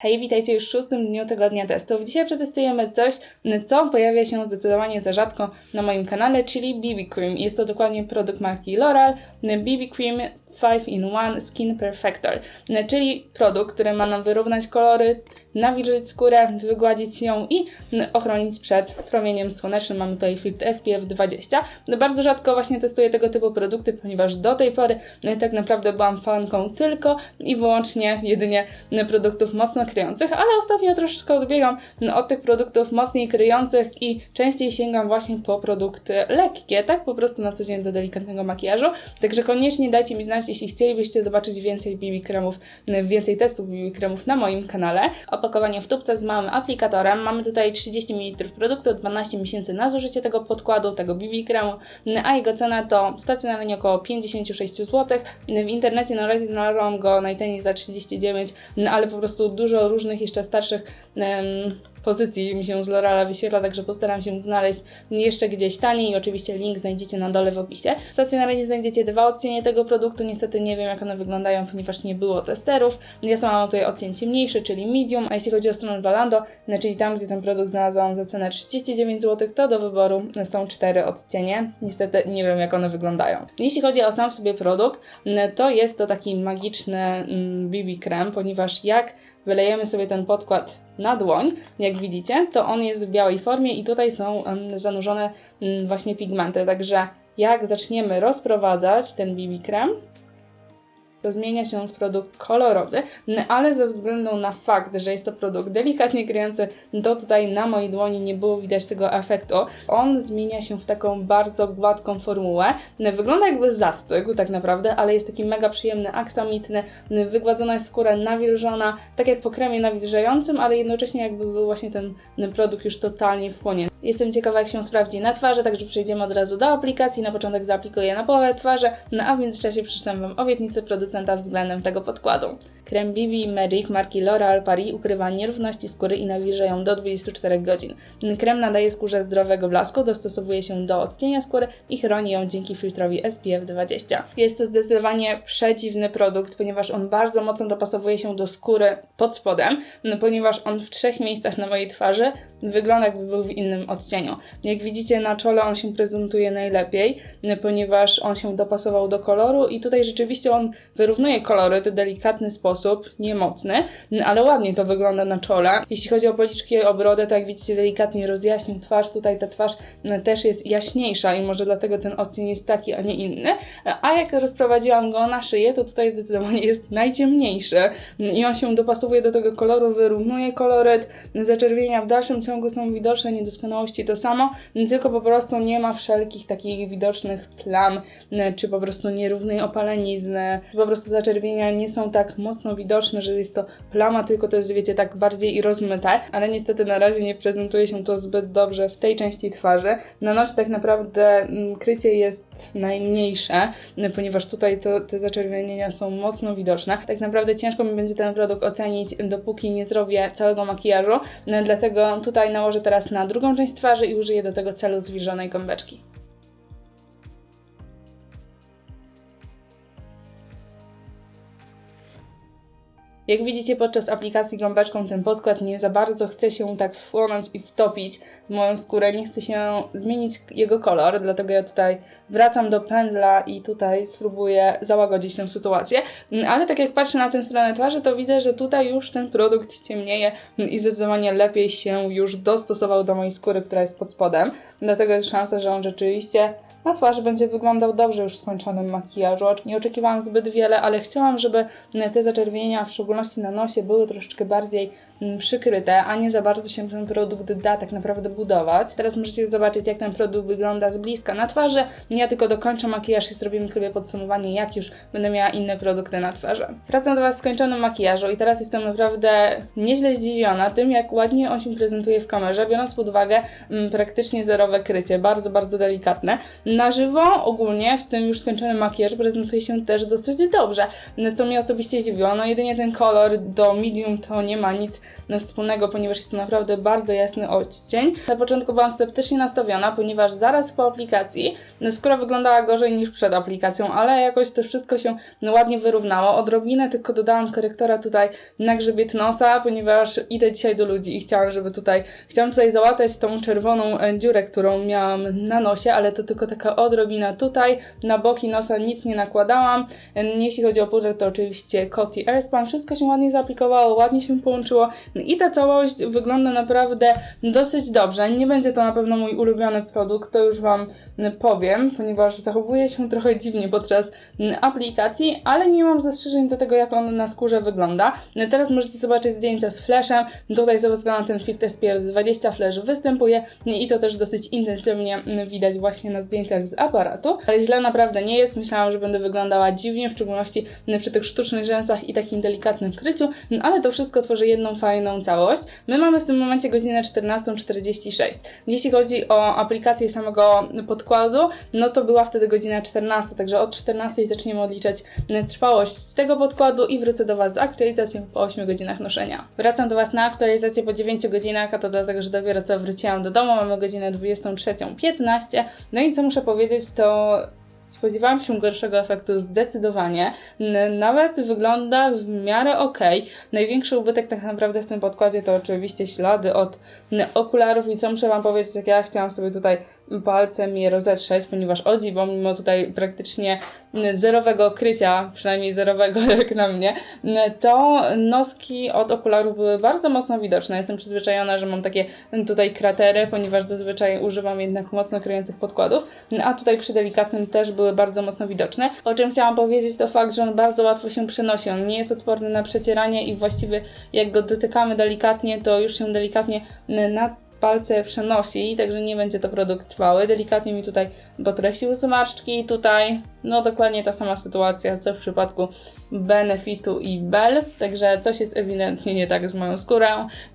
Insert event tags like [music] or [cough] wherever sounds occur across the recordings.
Hej, witajcie już w szóstym dniu tygodnia testów. Dzisiaj przetestujemy coś, co pojawia się zdecydowanie za rzadko na moim kanale, czyli BB Cream. Jest to dokładnie produkt marki L'Oreal, BB Cream 5-in-1 Skin Perfector, czyli produkt, który ma nam wyrównać kolory, nawilżyć skórę, wygładzić ją i ochronić przed promieniem słonecznym. Mamy tutaj filtr SPF 20. Bardzo rzadko właśnie testuję tego typu produkty, ponieważ do tej pory tak naprawdę byłam fanką tylko i wyłącznie jedynie produktów mocno kryjących, ale ostatnio troszeczkę odbiegam od tych produktów mocniej kryjących i częściej sięgam właśnie po produkty lekkie, tak po prostu na co dzień do delikatnego makijażu. Także koniecznie dajcie mi znać, jeśli chcielibyście zobaczyć więcej BB kremów, więcej testów BB kremów na moim kanale. Opakowanie w tubce z małym aplikatorem. Mamy tutaj 30 ml produktu, 12 miesięcy na zużycie tego podkładu, tego BB kremu, a jego cena to stacjonarnie około 56 zł. W internecie na razie znalazłam go najtaniej za 39, ale po prostu dużo różnych jeszcze starszych pozycji mi się z L'Oreala wyświetla, także postaram się znaleźć jeszcze gdzieś taniej. Oczywiście link znajdziecie na dole w opisie. Stacjonarnie znajdziecie dwa odcienie tego produktu. Niestety nie wiem, jak one wyglądają, ponieważ nie było testerów. Ja sama mam tutaj odcień ciemniejszy, czyli medium, a jeśli chodzi o stronę Zalando, czyli tam, gdzie ten produkt znalazłam za cenę 39 zł, to do wyboru są cztery odcienie. Niestety nie wiem, jak one wyglądają. Jeśli chodzi o sam w sobie produkt, to jest to taki magiczny BB krem, ponieważ jak wylejemy sobie ten podkład na dłoń, jak widzicie, to on jest w białej formie i tutaj są zanurzone właśnie pigmenty, także jak zaczniemy rozprowadzać ten BB krem, to zmienia się w produkt kolorowy, ale ze względu na fakt, że jest to produkt delikatnie kryjący, to tutaj na mojej dłoni nie było widać tego efektu. On zmienia się w taką bardzo gładką formułę. Wygląda jakby zastygł tak naprawdę, ale jest taki mega przyjemny, aksamitny, wygładzona jest skóra nawilżona, tak jak po kremie nawilżającym, ale jednocześnie jakby był właśnie ten produkt już totalnie wchłonięty. Jestem ciekawa, jak się sprawdzi na twarzy, także przejdziemy od razu do aplikacji. Na początek zaaplikuję na połowę twarzy, no a w międzyczasie przeczytam Wam obietnicę producenta względem tego podkładu. Krem BB Magic marki L'Oreal Paris ukrywa nierówności skóry i nawilża ją do 24 godzin. Krem nadaje skórze zdrowego blasku, dostosowuje się do odcienia skóry i chroni ją dzięki filtrowi SPF 20. Jest to zdecydowanie przedziwny produkt, ponieważ on bardzo mocno dopasowuje się do skóry pod spodem, no, ponieważ on w trzech miejscach na mojej twarzy wygląda jakby był w innym odcieniu. Jak widzicie na czole on się prezentuje najlepiej, ponieważ on się dopasował do koloru i tutaj rzeczywiście on wyrównuje kolory w delikatny sposób, niemocny, ale ładnie to wygląda na czole. Jeśli chodzi o policzki obrodę, to jak widzicie delikatnie rozjaśnił twarz, tutaj ta twarz też jest jaśniejsza i może dlatego ten odcień jest taki, a nie inny. A jak rozprowadziłam go na szyję, to tutaj zdecydowanie jest najciemniejszy i on się dopasowuje do tego koloru, wyrównuje koloryt, zaczerwienia w dalszym ciągu są widoczne niedoskonałości to samo, tylko po prostu nie ma wszelkich takich widocznych plam, czy po prostu nierównej opalenizny, po prostu zaczerwienia nie są tak mocno widoczne, że jest to plama, tylko to jest, wiecie, tak bardziej rozmyte, ale niestety na razie nie prezentuje się to zbyt dobrze w tej części twarzy. Na nosie tak naprawdę mm, krycie jest najmniejsze, ponieważ tutaj to, te zaczerwienienia są mocno widoczne. Tak naprawdę ciężko mi będzie ten produkt ocenić, dopóki nie zrobię całego makijażu, dlatego tutaj Tutaj nałożę teraz na drugą część twarzy i użyję do tego celu zwilżonej gąbeczki. Jak widzicie podczas aplikacji gąbeczką ten podkład nie za bardzo chce się tak wchłonąć i wtopić w moją skórę, nie chce się zmienić jego kolor, dlatego ja tutaj wracam do pędzla i tutaj spróbuję załagodzić tę sytuację. Ale tak jak patrzę na tę stronę twarzy, to widzę, że tutaj już ten produkt ciemnieje i zdecydowanie lepiej się już dostosował do mojej skóry, która jest pod spodem. Dlatego jest szansa, że on rzeczywiście na twarzy będzie wyglądał dobrze już w skończonym makijażu. Nie oczekiwałam zbyt wiele, ale chciałam, żeby te zaczerwienia, w szczególności na nosie, były troszeczkę bardziej przykryte, a nie za bardzo się ten produkt da tak naprawdę budować. Teraz możecie zobaczyć, jak ten produkt wygląda z bliska na twarzy. Ja tylko dokończę makijaż i zrobimy sobie podsumowanie, jak już będę miała inne produkty na twarzy. Wracam do Was skończonym makijażu i teraz jestem naprawdę nieźle zdziwiona tym, jak ładnie on się prezentuje w kamerze, biorąc pod uwagę m, mm, praktycznie zerowe krycie, bardzo, bardzo delikatne. Na żywo ogólnie w tym już skończonym makijażu prezentuje się też dosyć dobrze, co mnie osobiście zdziwiło. No jedynie ten kolor do medium to nie ma nic wspólnego, ponieważ jest to naprawdę bardzo jasny odcień. Na początku byłam sceptycznie nastawiona, ponieważ zaraz po aplikacji skóra wyglądała gorzej niż przed aplikacją, ale jakoś to wszystko się ładnie wyrównało. Odrobinę tylko dodałam korektora tutaj na grzebiet nosa, ponieważ idę dzisiaj do ludzi i chciałam, żeby tutaj, chciałam tutaj załatać tą czerwoną e, dziurę, którą miałam na nosie, ale to tylko taka odrobina tutaj, na boki nosa nic nie nakładałam. E, Jeśli chodzi o pudrę, to oczywiście Coty Airspun, wszystko się ładnie zaaplikowało, ładnie się połączyło i ta całość wygląda naprawdę dosyć dobrze. Nie będzie to na pewno mój ulubiony produkt, to już Wam powiem, ponieważ zachowuje się trochę dziwnie podczas aplikacji, ale nie mam zastrzeżeń do tego, jak on na skórze wygląda. Teraz możecie zobaczyć zdjęcia z flashem. Tutaj ze względu na ten filtr SPF 20 flash występuje i to też dosyć intensywnie widać właśnie na zdjęciach z aparatu. Ale źle naprawdę nie jest. Myślałam, że będę wyglądała dziwnie, w szczególności przy tych sztucznych rzęsach i takim delikatnym kryciu, ale to wszystko tworzy jedną fajną całość. My mamy w tym momencie godzinę 14.46. Jeśli chodzi o aplikację samego podkładu, no to była wtedy godzina 14, także od 14 zaczniemy odliczać trwałość z tego podkładu i wrócę do Was z aktualizacją po 8 godzinach noszenia. Wracam do Was na aktualizację po 9 godzinach, a to dlatego, że dopiero co wróciłam do domu, mamy godzinę 23.15. No i co muszę powiedzieć, to Spodziewałam się gorszego efektu zdecydowanie. Nawet wygląda w miarę ok. Największy ubytek tak naprawdę w tym podkładzie to oczywiście ślady od okularów i co muszę Wam powiedzieć, jak ja chciałam sobie tutaj palcem je rozetrzeć, ponieważ o dziwo, mimo tutaj praktycznie zerowego krycia, przynajmniej zerowego [laughs] jak na mnie, to noski od okularów były bardzo mocno widoczne. Jestem przyzwyczajona, że mam takie tutaj kratery, ponieważ zazwyczaj używam jednak mocno kryjących podkładów, a tutaj przy delikatnym też były bardzo mocno widoczne. O czym chciałam powiedzieć to fakt, że on bardzo łatwo się przenosi. On nie jest odporny na przecieranie i właściwie jak go dotykamy delikatnie, to już się delikatnie na palce przenosi, także nie będzie to produkt trwały. Delikatnie mi tutaj podkreślił zmarszczki. Tutaj, no dokładnie ta sama sytuacja, co w przypadku Benefitu i Bell, także coś jest ewidentnie nie tak z moją skórą,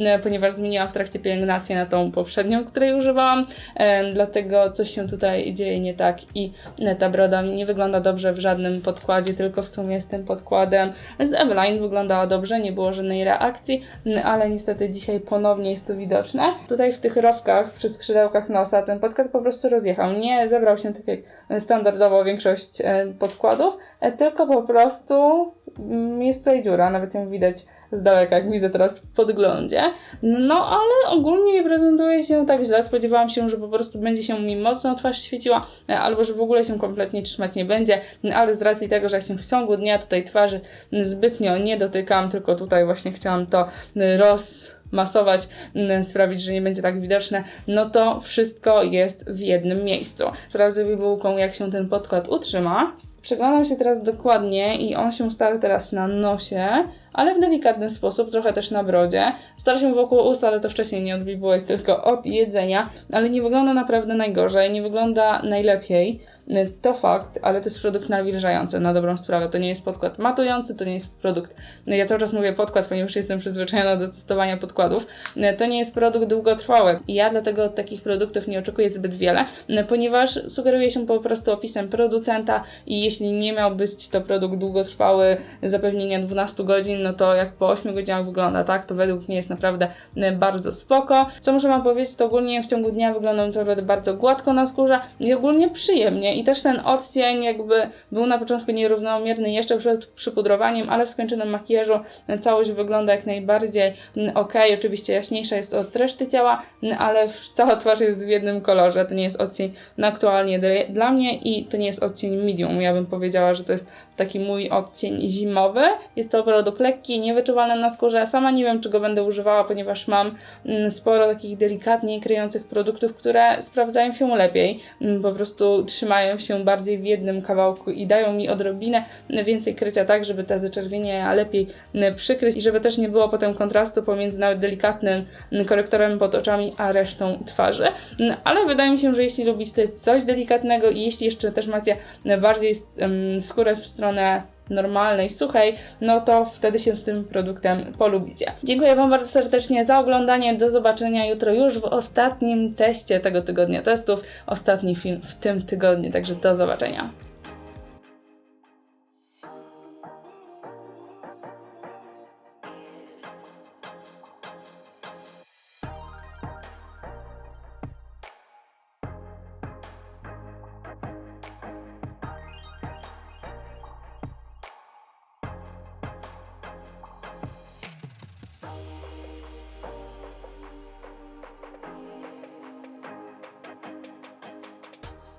e, ponieważ zmieniłam w trakcie pielęgnacji na tą poprzednią, której używałam, e, dlatego coś się tutaj dzieje nie tak i ta broda nie wygląda dobrze w żadnym podkładzie, tylko w sumie z tym podkładem z Eveline wyglądała dobrze, nie było żadnej reakcji, ale niestety dzisiaj ponownie jest to widoczne. Tutaj w tych rowkach przy skrzydełkach nosa ten podkład po prostu rozjechał, nie zebrał się tak jak standardowo większość e, podkładów, tylko po prostu Mm, jest tutaj dziura, nawet ją widać z daleka, jak widzę teraz w podglądzie. No, ale ogólnie nie prezentuje się tak źle. Spodziewałam się, że po prostu będzie się mi mocno twarz świeciła, albo że w ogóle się kompletnie trzymać nie będzie, ale z racji tego, że ja się w ciągu dnia tutaj twarzy zbytnio nie dotykam, tylko tutaj właśnie chciałam to roz masować, sprawić, że nie będzie tak widoczne, no to wszystko jest w jednym miejscu. Sprawdzę bułką, jak się ten podkład utrzyma. Przeglądam się teraz dokładnie i on się ustawił teraz na nosie, ale w delikatny sposób, trochę też na brodzie. Stara się wokół ust, ale to wcześniej nie od bibułek, tylko od jedzenia, ale nie wygląda naprawdę najgorzej, nie wygląda najlepiej. To fakt, ale to jest produkt nawilżający na dobrą sprawę. To nie jest podkład matujący, to nie jest produkt. Ja cały czas mówię podkład, ponieważ jestem przyzwyczajona do testowania podkładów. To nie jest produkt długotrwały. I ja dlatego od takich produktów nie oczekuję zbyt wiele, ponieważ sugeruje się po prostu opisem producenta i jeśli nie miał być to produkt długotrwały, zapewnienia 12 godzin, no to jak po 8 godzinach wygląda, tak? To według mnie jest naprawdę bardzo spoko. Co muszę Wam powiedzieć, to ogólnie w ciągu dnia wygląda naprawdę bardzo gładko na skórze i ogólnie przyjemnie i też ten odcień jakby był na początku nierównomierny jeszcze przed przypudrowaniem, ale w skończonym makijażu całość wygląda jak najbardziej mm, ok. Oczywiście jaśniejsza jest od reszty ciała, mm, ale cała twarz jest w jednym kolorze. To nie jest odcień aktualnie dla mnie i to nie jest odcień medium. Ja bym powiedziała, że to jest taki mój odcień zimowy. Jest to produkt lekki, niewyczuwalny na skórze. Sama nie wiem, czy go będę używała, ponieważ mam mm, sporo takich delikatnie kryjących produktów, które sprawdzają się lepiej. Po prostu trzymają się bardziej w jednym kawałku i dają mi odrobinę więcej krycia, tak, żeby te zaczerwienia lepiej przykryć i żeby też nie było potem kontrastu pomiędzy nawet delikatnym korektorem pod oczami, a resztą twarzy. Ale wydaje mi się, że jeśli lubicie coś delikatnego i jeśli jeszcze też macie bardziej skórę w stronę normalnej, suchej, no to wtedy się z tym produktem polubicie. Dziękuję Wam bardzo serdecznie za oglądanie. Do zobaczenia jutro już w ostatnim teście tego tygodnia testów. Ostatni film w tym tygodniu, także do zobaczenia.